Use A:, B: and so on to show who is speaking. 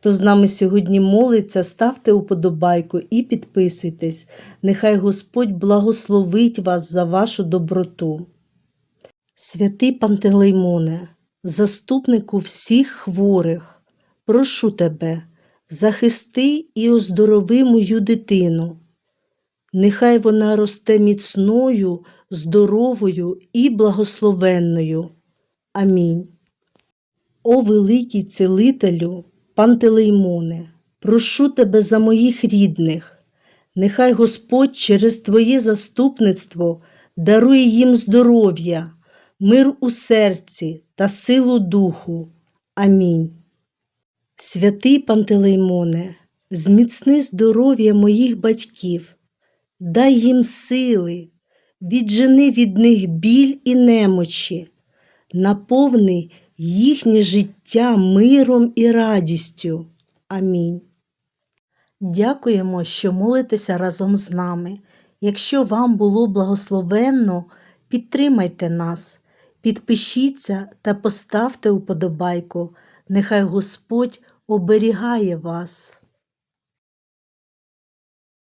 A: Хто з нами сьогодні молиться, ставте уподобайку і підписуйтесь. Нехай Господь благословить вас за вашу доброту. Святий Пантелеймоне, заступнику всіх хворих, прошу тебе, захисти і оздорови мою дитину. Нехай вона росте міцною, здоровою і благословенною. Амінь. О великий цілителю, Пантелеймоне, прошу тебе за моїх рідних. Нехай Господь через Твоє заступництво дарує їм здоров'я, мир у серці та силу духу. Амінь. Святий Пантелеймоне, зміцни здоров'я моїх батьків, дай їм сили, віджени від них біль і немочі, наповни їхнє життя миром і радістю. Амінь. Дякуємо, що молитеся разом з нами. Якщо вам було благословенно, підтримайте нас, підпишіться та поставте уподобайку. Нехай Господь оберігає вас.